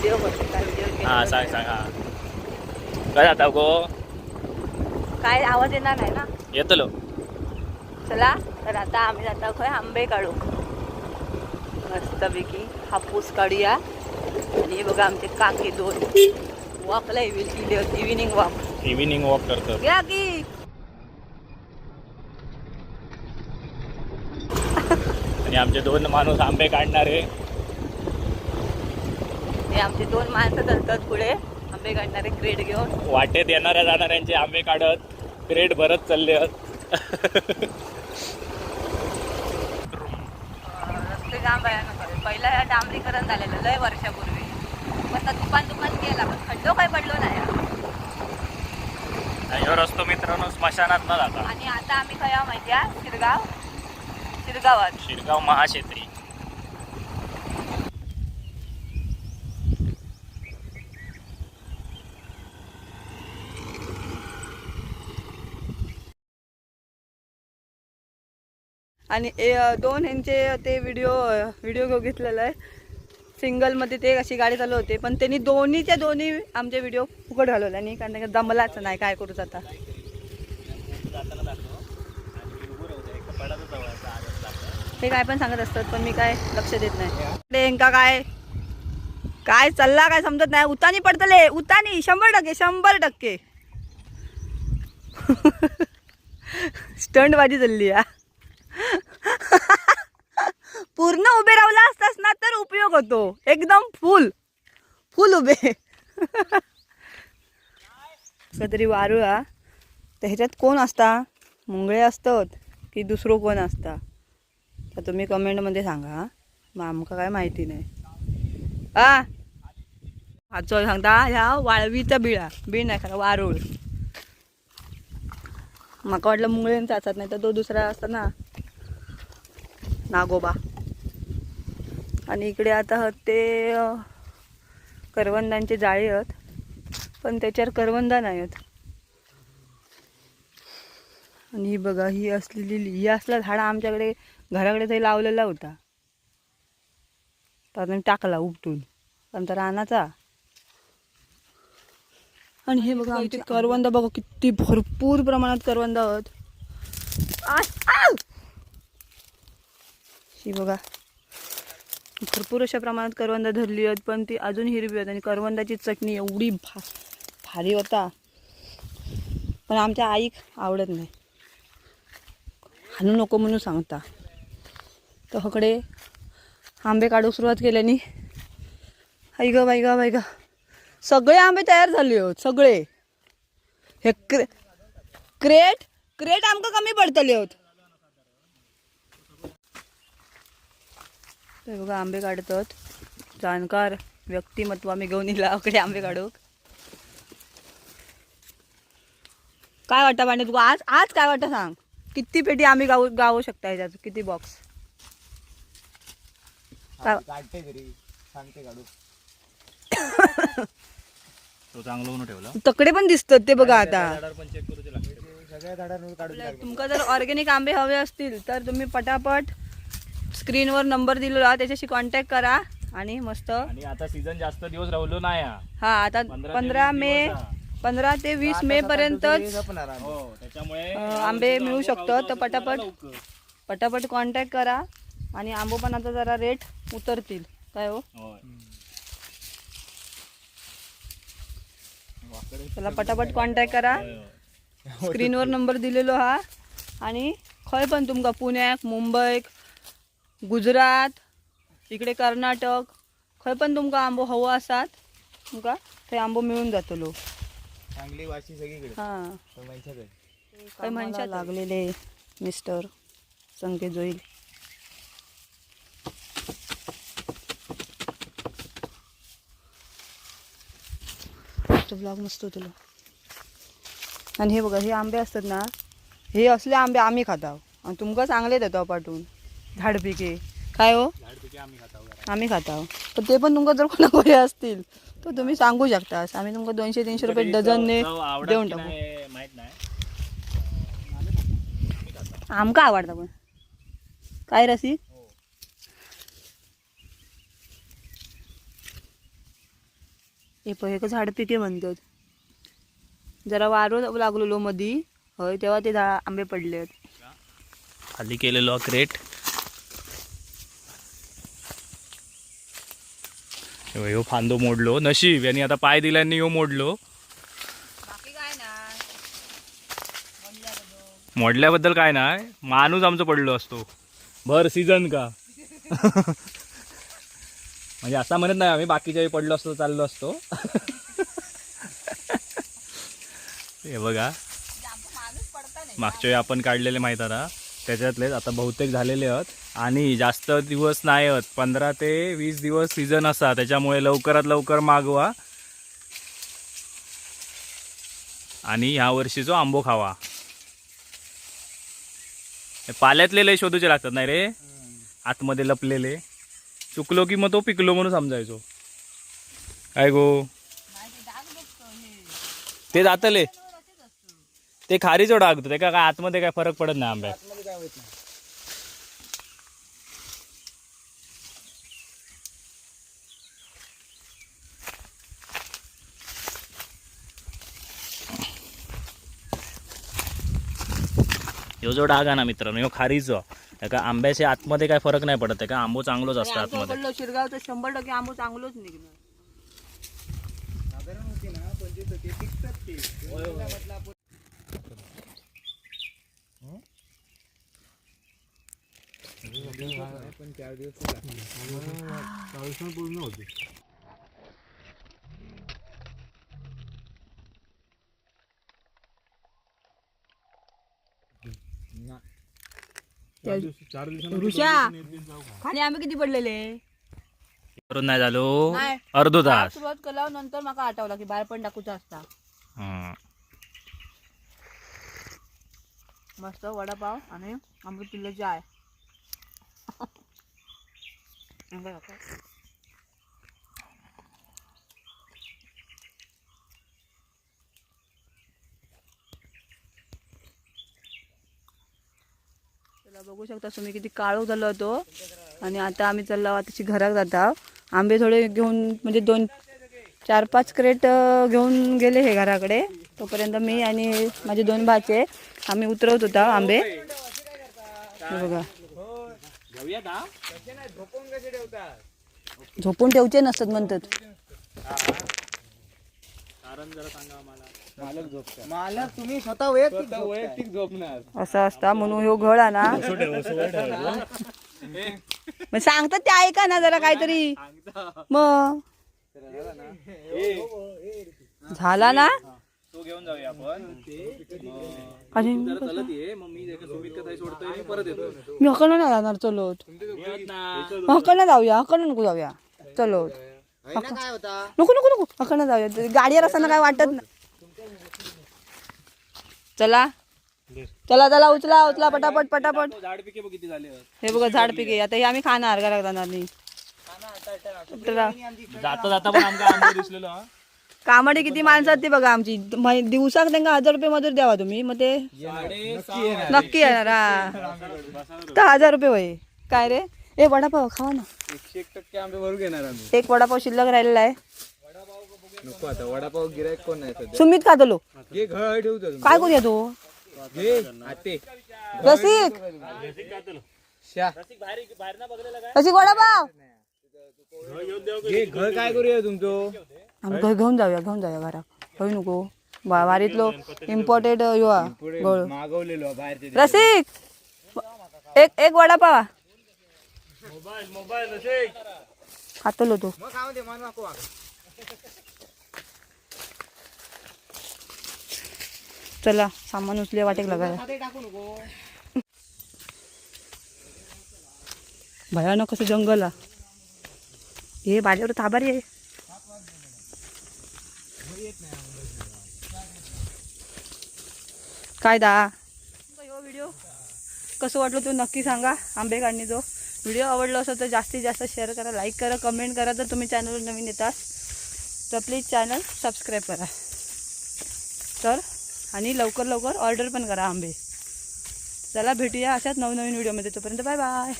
Video हा सांग सांग हा. काय जाता गो काय आवाज येणार नाही ना? येतलो चला तर आता आम्ही जाता खंय आंबे काढू. मस्तपैकी हापूस काढूया. आणि बघा आमचे काकी दोन. वॉकला इव्हिनिंग वॉक इव्हिनिंग वॉक करतो. घ्या की! आणि आमचे दोन माणूस आंबे काढणारे. हे आमचे दोन माणसं चालतात पुढे. आंबे काढणारे क्रेट घेऊन. वाटेत येणाऱ्या जाणाऱ्यांचे आंबे काढत क्रेट भरत चालले रस्ते जाम भयानक. पहिला या डांबरीकरण झालेलं लय वर्षापूर्वी. पण दुकान दुकान केला पण खड्डो काय पडलो नाही. ह्यो रस्तो मित्रांनो स्मशानात न जाता. आणि आता आम्ही खया माहिती आहे? शिरगाव? शिरगावात. शिरगाव महाक्षेत्री. आणि ए- दोन ह्यांचे ते व्हिडिओ व्हिडिओ घेतलेला आहे. सिंगलमध्ये ते अशी गाडी चालू होते पण त्यांनी दोन्हीच्या दोन्ही आमचे व्हिडिओ फुकट घालवले आणि कारण का दमलाच नाही काय करूच आता. हे काय पण सांगत असतात पण मी काय लक्ष देत नाही. ते काय? काय चालला काय समजत नाही. उतानी पडतले उतानी शंभर टक्के शंभर टक्के. स्टंटबाजी चालली या पूर्ण उभे राहला असतास ना तर उपयोग होतो. एकदम फुल. फुल उभे. तरी वारू हा. तर ह्याच्यात कोण असता? मुंगळे असतात की दुसरं कोण असता? तर तुम्ही कमेंटमध्ये सांगा मग आमका काय माहिती नाही. आ हाचो सांगता ह्या वाळवीचा बिळा. बीळ नाही खरा वारूळ. माका वाटलं मुंगळ्यांचा असतात नाही तर तो दुसरा असता ना. नागोबा. आणि इकडे आता ते करवंदांचे जाळे आहेत. पण त्याच्यावर करवंदा नाही आहेत. आणि ही बघा ही असलेली ही असला झाड आमच्याकडे घराकडे तरी लावलेला होता. तर टाकला उपटून. आमचा रानाचा. आणि हे बघा आमचे करवंद बघा किती भरपूर प्रमाणात करवंद आहेत. ही बघा. भरपूर अशा प्रमाणात करवंदा धरली आहेत पण ती अजून हिरवी आहेत आणि करवंदाची चटणी एवढी भा भारी होता. पण आमच्या आईक आवडत नाही. हाणू नको म्हणून सांगता. तर हकडे आंबे काढूक सुरुवात केल्यानी आई गं बाई ग बाई ग. सगळे आंबे तयार झाले आहेत सगळे. हे क्रे क्रेट क्रेट आमकां कमी पडतले होत ते बघा आंबे काढतात. जाणकार व्यक्तिमत्व आम्ही घेऊन येला अकडे आंबे काढूक. काय वाटतं पाणी तुका? आज आज काय वाटतं सांग? किती पेटी आम्ही गाऊ गावू शकता ह्याच्यात किती बॉक्स काय काढते घरी. सांगते काढू. तो चांगलं ठेवला. तकडे पण दिसतात ते बघा आता. सगळ्या तुमका जर ऑर्गॅनिक आंबे हवे असतील तर तुम्ही पटापट स्क्रीनवर नंबर दिलेला त्याच्याशी कॉन्टॅक्ट करा आणि मस्त आणि आता सीझन जास्त दिवस राहिलो नाही हा. हा आता पंधरा मे. पंधरा ते वीस मे पर्यंतच आम्ही. हो आंबे मिळू शकतात तर पटापट. पटापट कॉन्टॅक्ट करा आणि आंबो पण आता जरा रेट उतरतील काय हो होय. चला पटापट कॉन्टॅक्ट करा. स्क्रीनवर नंबर दिलेलो हा आणि खंय पण तुमका पुण्याक मुंबईक गुजरात इकडे कर्नाटक खंय पण तुमका आंबो हवो आसात तुमका थंय आंबो मिळून जातलो चांगली वाशी सगळीकडे. हां. लागलेले मिस्टर संकेत जोईल. ब्लॉग मस्त तुला आणि हे बघा हे आंबे असतात ना हे असले आंबे आम्ही खाताव आणि तुमका चांगले देतो पाठवून. झाडपिके काय हो? आम्ही. आम्ही खाताव पण ते पण तुमका जर कोणाकडे असतील तर तुम्ही सांगू शकता. आम्ही तुमका दोनशे तीनशे रुपये तरी डझनने देऊन टाकू. नाही माहीत नाही. आमका आवडता पण. काय रसी हे. हे झाड पिके म्हणतात. जरा वारो लागलेलो मधी होय तेव्हा ते झाड आंबे पडले खाली केलेलो क्रेट ह्यो फांदो मोडलो. नशीब यांनी आता पाय दिल्याने ह्यो मोडलो. बाकी काय ना मोडल्याबद्दल. काय नाही. माणूस आमचं पडलो असतो. भर सीझन का? म्हणजे असा म्हणत नाही आम्ही बाकीच्या वेळी पडलो असतो चाललो असतो. हे बघा. मागच्या वेळी आपण काढलेले माहीत आता त्याच्यातलेच आता बहुतेक झालेले आहेत. आणि जास्त दिवस नाही आहेत पंधरा ते वीस दिवस सीझन असा. त्याच्यामुळे लवकरात लवकर मागवा. आणि ह्या वर्षीचो आंबो खावा. पाल्यातले लय शोधूचे लागतात नाही रे? आतमध्ये लपलेले. चुकलो की मग तो पिकलो म्हणून समजायचो. काय गो? ते जातले. ते खारीचो डागतो ते काय आतमध्ये काय फरक पडत नाही आंब्यात. ह्यो जो डाग आहे ना मित्रांनो ह्यो खारीचो का आंब्याच्या आतमध्ये काय फरक नाही पडत का आंबो चांगलोच असतो आतमध्ये. पडलो शिरगाव तर शंभर टक्के आंबो चांगलोच निघणार. साधारण होती ना पंचवीस होती टिकतात ते. म्हटलं आपण पण चार दिवस पूर्ण होते. ऋषा खाली आंबे किती पडलेले? करून नाही झालो. अर्धो तास. सुरुवात केल्यावर नंतर माका आठवला की बाहेर पण टाकूचा असता. मस्त वडापाव आणि अमृतुल्य चाय. अंगा चला बघू शकता तुम्ही किती काळोख झालो होतो आणि आता आम्ही चाललो आहोत तशी घरात जाता आंबे थोडे घेऊन म्हणजे दोन चार पाच क्रेट घेऊन गेले हे घराकडे. तोपर्यंत मी आणि माझे दोन भाचे आम्ही उतरवत होता आंबे. बघा. झोपून कसे ठेवतात झोपून ठेवचे नसतात म्हणतात मालक झोपतात. मालक तुम्ही स्वतः वैयक्तिक वैयक्तिक झोपणार. असं असता म्हणून ह्यो घळ आहे ना. मग सांगतात ते ऐका ना जरा काहीतरी. मग. झाला ना? तो घेऊन जाऊया आपण. आणि चलत ये मग मी सुमित कथा सोडतोय परत येतो. मी हकडनं नाही जाणार चलोत. हकडनं जाऊया हकडनं नको जाऊया. चलोत. काय होता? नको नको नको. हकडनं जाऊया. गाडीवर असताना काय वाटत नाही. चला. चला चला उचला उचला पटापट पटापट. झाड पिके बघ किती झाले हे बघा झाड पिके. आता हे आम्ही खाणार घरात जाणार नाही. चला. जाता जाता पण आमका आंबो दिसलेलो हा. कामाडे किती माणसं आहेत ते बघा आमची. म- दिवसाक त्यांना हजार रुपये मजूर द्यावा तुम्ही. मग ते नक्की येणार हा. तर हजार रुपये होय. काय रे? ए वडापाव खावा ना. एकशे एक टक्के आंबे भरून घेणार आम्ही. एक वडापाव शिल्लक राहिलेला आहे. नको आता वडापाव गिरायक कोण नाही सध्या. सुमित खातलो घे घळ ठेवतो तुम्ही. काय करूया तू? घे आते. रसिक! रसिक वडापाव! घे घळ काय करूया तुमचं? आम्ही घरी घेऊन जाऊया घेऊन जाऊया घरात. होय नको. वा- वारीतलो इम्पॉर्टेड यो हा, पुढे गोळ. मागवलेलो बाहेरचे रसिक! एक एक वडापाव खातलो तो मग खाऊ दे मान नको चला सामान उचले वाटेक लागायला. टाकू नको. भयानक असं जंगल हा भाज्यावर थाबारी आहे काय दा? हो व्हिडिओ कसं वाटलं तो नक्की सांगा? आंबे काढणीचो व्हिडिओ आवडला असेल तर जास्तीत जास्त शेअर करा लाईक करा कमेंट करा. जर तुम्ही चॅनलवर नवीन येतास तर प्लीज चॅनल सबस्क्राईब करा. तर आणि लवकर लवकर ऑर्डर पण करा आंबे. चला भेटूया अशाच नवनवीन व्हिडिओमध्ये तोपर्यंत बाय बाय